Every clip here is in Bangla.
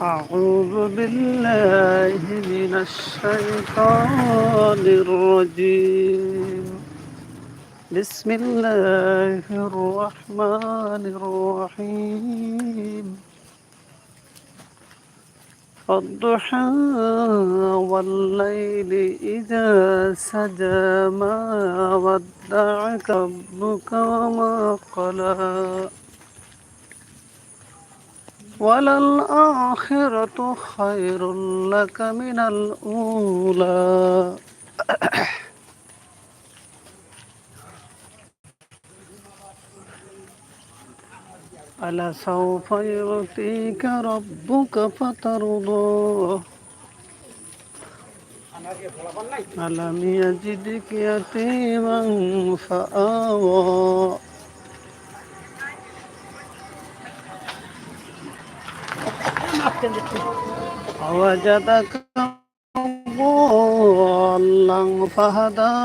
أعوذ بالله من الشيطان الرجيم. بسم الله الرحمن الرحيم. الضحى والليل إذا سجى ما ودعك ربك وما قلى. وللآخرة خير لك من الأولى. ألا سوف يعطيك ربك فترضى. ألم يجدك يتيما فآوى. وجدك ضالا فهدى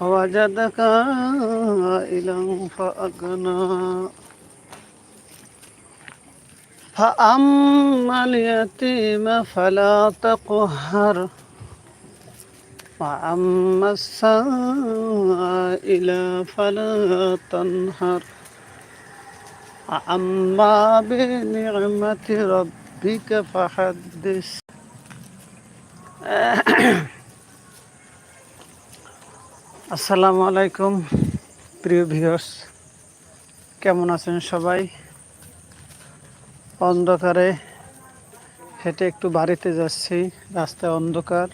وجدك عائلا فأغنى فأما اليتيم فلا تقهر وأما السائل فلا تنهر أما بنعمة ربك فحدث আসসালামু আলাইকুম প্রিয় ভিউয়ার্স কেমন আছেন সবাই অন্ধকারে হেঁটে একটু বাড়িতে যাচ্ছি রাস্তায় অন্ধকার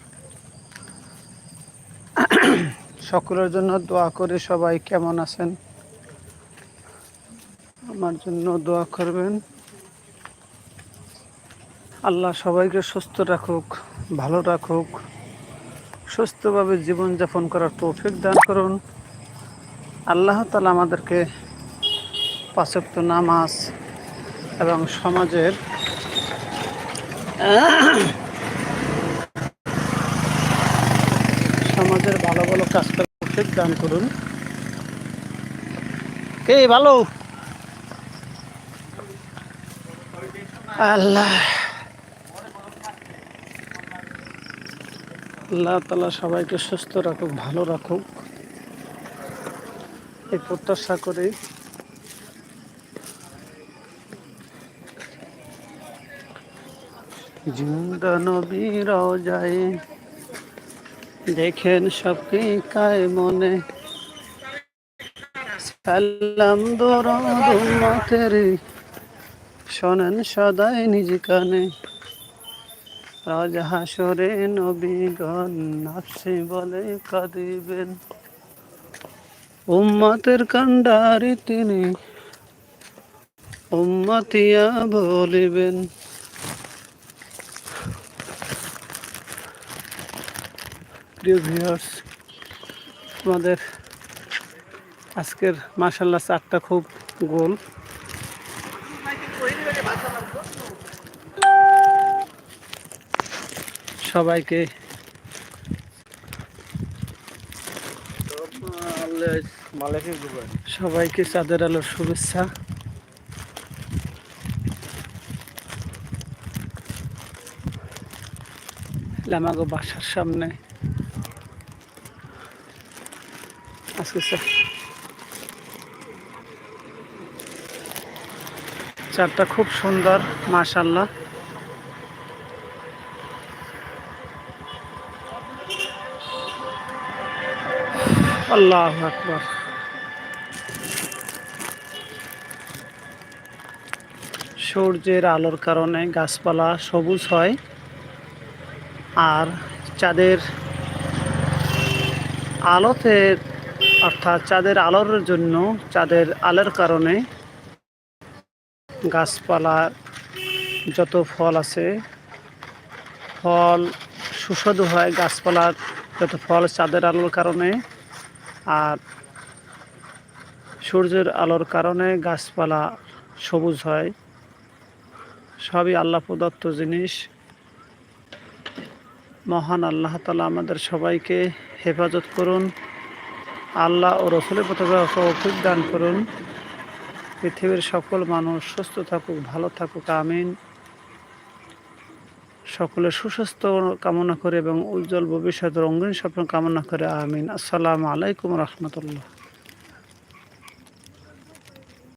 সকলের জন্য দোয়া করে সবাই কেমন আছেন আমার জন্য দোয়া করবেন। আল্লাহ সবাইকে সুস্থ রাখুক, ভালো রাখুক, সুস্থভাবে জীবনযাপন করার তৌফিক দান করুন। আল্লাহ তালা আমাদেরকে পাঁচক্ত নামাজ এবং সমাজের সমাজের ভালো ভালো কাজ করার তৌফিক দান করুন। কে ভালো আল্লাহ। আল্লাহ তালা সবাইকে সুস্থ রাখুক, ভালো রাখুক। এই প্রত্যাশা করি। জিন্দা নবীরাও যায় দেখেন সবকে কায় মনে। সাল্লাম দোরের শোনেন সদাই নিজ কানে। রাজা হাসরে নবীগণ নাফসি বলে কাঁদিবেন। উম্মতের কান্ডারি তিনি উম্মতিয়া বলিবেন। আমাদের আজকের মাসাল্লাহ চারটা খুব গোল। সবাইকে। সবাইকে চাঁদের আলোর শুভেচ্ছা। লামাগো বাসার সামনে। আজকে চারটা খুব সুন্দর মাশাল্লাহ আল্লাহ আকবর। সূর্যের আলোর কারণে গাছপালা সবুজ হয় আর চাঁদের আলোতে, অর্থাৎ চাঁদের আলোর জন্য চাঁদের আলোর কারণে গাছপালা যত ফল আছে, ফল সুস্বাদু হয়। গাছপালার যত ফল চাঁদের আলোর কারণে আর সূর্যের আলোর কারণে গাছপালা সবুজ হয়। সবই আল্লাহ প্রদত্ত জিনিস। মহান আল্লাহ তালা আমাদের সবাইকে হেফাজত করুন। আল্লাহ ও রসুলের পথে দান করুন। পৃথিবীর সকল মানুষ সুস্থ থাকুক, ভালো থাকুক, আমিন। সকলের সুস্বাস্থ্য কামনা করে এবং উজ্জ্বল ভবিষ্যতের রঙ্গিন স্বপ্ন কামনা করে। আমিন। আসসালামু আলাইকুম রহমতুল্লাহ।